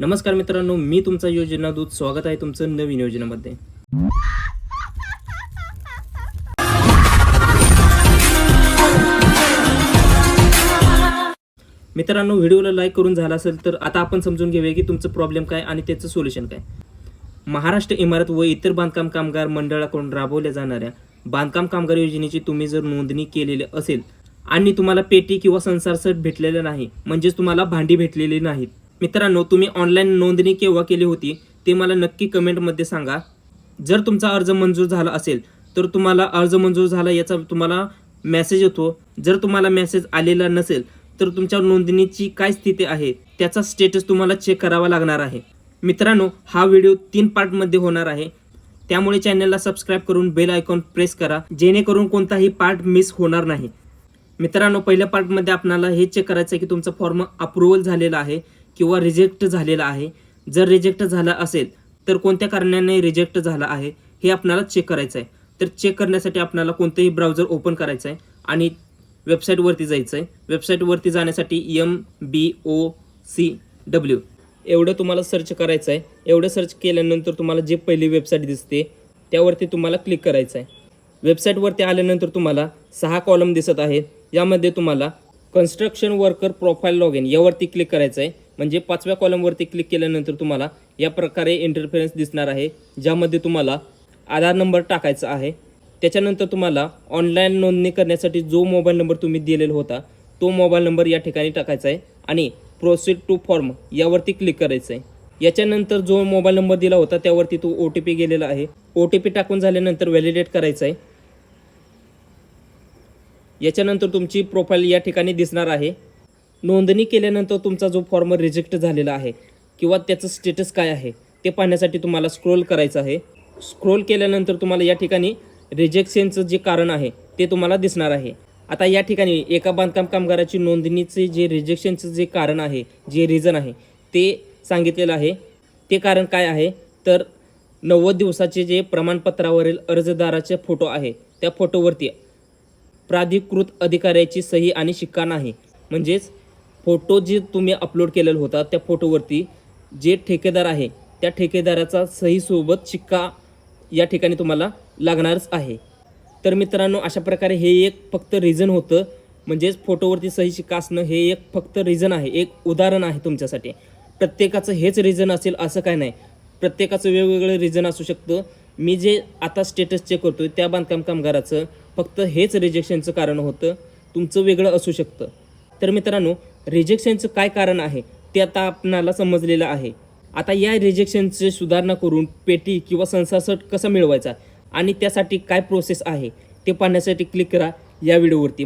नमस्कार मित्रांनो मी तुमचा योजना दूत. स्वागत आहे तुमचं नवीन योजनेमध्ये. मित्रांनो व्हिडिओला लाईक करून झाला असेल तर आता आपण समजून घेऊया की तुमचं प्रॉब्लेम काय आणि त्याचं सोल्युशन काय. महाराष्ट्र इमारत व इतर बांधकाम कामगार मंडळाकडून राबवल्या जाणाऱ्या बांधकाम कामगार योजनेची तुम्ही जर नोंदणी केलेली असेल आणि तुम्हाला पेटी किंवा संसारसट भेटलेलं नाही म्हणजेच तुम्हाला भांडी भेटलेली नाहीत मित्रांनो तुम्ही ऑनलाईन नोंदणी केव्हा केली होती ते मला नक्की कमेंटमध्ये सांगा. जर तुमचा अर्ज मंजूर झाला असेल तर तुम्हाला अर्ज मंजूर झाला याचा तुम्हाला मेसेज येतो. जर तुम्हाला मेसेज आलेला नसेल तर तुमच्या नोंदणीची काय स्थिती आहे त्याचा स्टेटस तुम्हाला चेक करावा लागणार आहे. मित्रांनो हा व्हिडिओ तीन पार्टमध्ये होणार आहे. त्यामुळे चॅनलला सबस्क्राईब करून बेल आयकॉन प्रेस करा जेणेकरून कोणताही पार्ट मिस होणार नाही. मित्रांनो पहिल्या पार्टमध्ये आपल्याला हे चेक करायचं आहे की तुमचा फॉर्म अप्रुव्हल झालेला आहे. किंवा रिजेक्ट झालेला आहे. जर रिजेक्ट झाला असेल तर कोणत्या कारणाने रिजेक्ट झाला आहे हे आपल्याला चेक करायचं आहे. तर चेक करण्यासाठी आपल्याला कोणतंही ब्राउझर ओपन करायचं आहे आणि वेबसाईटवरती जायचं आहे. वेबसाईटवरती जाण्यासाठी M B O C W एवढं तुम्हाला सर्च करायचं आहे. एवढं सर्च केल्यानंतर तुम्हाला जे पहिली वेबसाईट दिसते त्यावरती तुम्हाला क्लिक करायचं आहे. वेबसाईटवरती आल्यानंतर तुम्हाला सहा कॉलम दिसत आहेत. यामध्ये तुम्हाला construction worker profile log in यावरती क्लिक करायचं आहे. म्हणजे पाचव्या कॉलमवरती क्लिक केल्यानंतर तुम्हाला या प्रकारे इंटरफेरन्स दिसणार आहे ज्यामध्ये तुम्हाला आधार नंबर टाकायचा आहे. त्याच्यानंतर तुम्हाला ऑनलाईन नोंदणी करण्यासाठी जो मोबाईल नंबर तुम्ही दिलेला होता तो मोबाईल नंबर या ठिकाणी टाकायचा आहे आणि प्रोसीड टू फॉर्म यावरती क्लिक करायचं आहे. याच्यानंतर जो मोबाईल नंबर दिला होता त्यावरती तो ओ टी पी गेलेला आहे. ओ टी पी टाकून झाल्यानंतर व्हॅलिडेट करायचं आहे. याच्यानंतर तुमची प्रोफाईल या ठिकाणी दिसणार आहे. नोंदणी केल्यानंतर तुमचा जो फॉर्म रिजेक्ट झालेला आहे किंवा त्याचं स्टेटस काय आहे ते पाहण्यासाठी तुम्हाला स्क्रोल करायचं आहे. स्क्रोल केल्यानंतर तुम्हाला या ठिकाणी रिजेक्शनचं जे कारण आहे ते तुम्हाला दिसणार आहे. आता या ठिकाणी एका बांधकाम कामगाराची नोंदणीचे जे रिजेक्शनचं जे कारण आहे जे रिझन आहे ते सांगितलेलं आहे. ते कारण काय आहे? तर नव्वद दिवसाचे जे प्रमाणपत्रावरील अर्जदाराचे फोटो आहे त्या फोटोवरती प्राधिकृत अधिकाऱ्याची सही आणि शिक्का नाही. म्हणजेच फोटो जे तुम्ही अपलोड केलेला होता त्या फोटोवरती जे ठेकेदार आहे त्या ठेकेदाराचा सहीसोबत शिक्का या ठिकाणी तुम्हाला लागणारच आहे. तर मित्रांनो अशा प्रकारे हे एक फक्त रिझन होतं. म्हणजेच फोटोवरती सही शिक्का असणं हे एक फक्त रिझन आहे एक उदाहरण आहे तुमच्यासाठी. प्रत्येकाचं हेच रिझन असेल असं काय नाही. प्रत्येकाचं वेगवेगळं रिझन असू शकतं. मी जे आता स्टेटस चेक करतोय त्या बांधकाम कामगाराचं फक्त हेच रिजेक्शनचं कारण होतं. तुमचं वेगळं असू शकतं. तर मित्रांनो रिजेक्शनचं काय कारण आहे ते आता आपणाला समजलेलं आहे. आता या रिजेक्शनचे सुधारणा करून पेटी किंवा संसासट कसा मिळवायचा आणि त्यासाठी काय प्रोसेस आहे ते पाहण्यासाठी क्लिक करा या व्हिडिओवरती